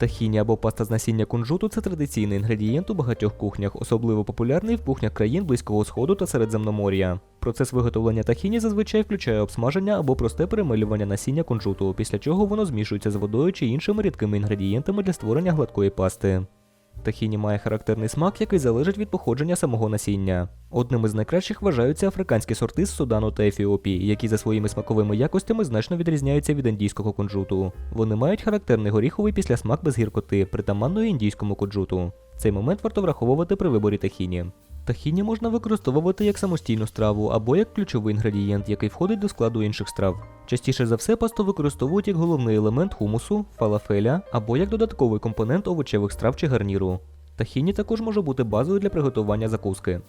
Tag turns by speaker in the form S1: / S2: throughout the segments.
S1: Тахіні або паста з насіння кунжуту це традиційний інгредієнт у багатьох кухнях, особливо популярний в кухнях країн Близького Сходу та Середземномор'я. Процес виготовлення тахіні зазвичай включає обсмаження або просте перемилювання насіння кунжуту, після чого воно змішується з водою чи іншими рідкими інгредієнтами для створення гладкої пасти. Тахіні має характерний смак, який залежить від походження самого насіння. Одним із найкращих вважаються африканські сорти з Судану та Ефіопії, які за своїми смаковими якостями значно відрізняються від індійського кунжуту. Вони мають характерний горіховий післясмак без гіркоти, притаманної індійському кунжуту. Цей момент варто враховувати при виборі тахіні. Тахіні можна використовувати як самостійну страву або як ключовий інгредієнт, який входить до складу інших страв. Частіше за все пасту використовують як головний елемент хумусу, фалафеля або як додатковий компонент овочевих страв чи гарніру. Тахіні також може бути базою для приготування закуски.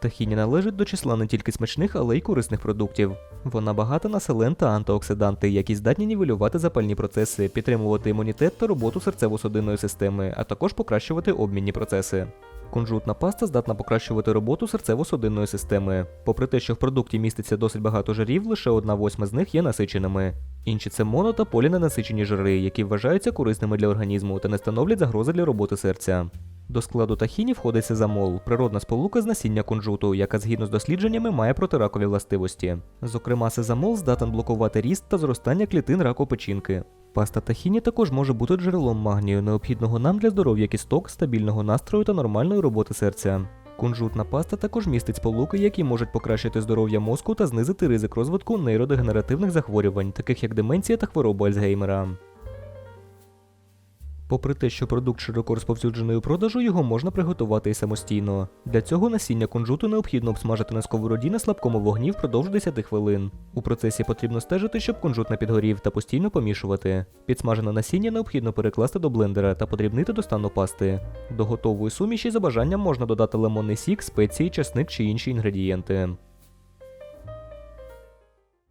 S1: Тахіні належить до числа не тільки смачних, але й корисних продуктів. Вона багата на селен та антиоксиданти, які здатні нівелювати запальні процеси, підтримувати імунітет та роботу серцево-судинної системи, а також покращувати обмінні процеси. Кунжутна паста здатна покращувати роботу серцево-судинної системи. Попри те, що в продукті міститься досить багато жирів, лише одна восьма з них є насиченими. Інші це моно та поліненасичені жири, які вважаються корисними для організму та не становлять загрози для роботи серця. До складу тахіні входить сезамол, природна сполука з насіння кунжуту, яка згідно з дослідженнями має протиракові властивості. Зокрема, сезамол здатен блокувати ріст та зростання клітин раку печінки. Паста тахіні також може бути джерелом магнію, необхідного нам для здоров'я кісток, стабільного настрою та нормальної роботи серця. Кунжутна паста також містить сполуки, які можуть покращити здоров'я мозку та знизити ризик розвитку нейродегенеративних захворювань, таких як деменція та хвороба Альцгеймера. Попри те, що продукт широко розповсюджений у продажу, його можна приготувати і самостійно. Для цього насіння кунжуту необхідно обсмажити на сковороді на слабкому вогні впродовж 10 хвилин. У процесі потрібно стежити, щоб кунжут не підгорів та постійно помішувати. Підсмажене насіння необхідно перекласти до блендера та подрібнити до стану пасти. До готової суміші за бажанням можна додати лимонний сік, спеції, часник чи інші інгредієнти.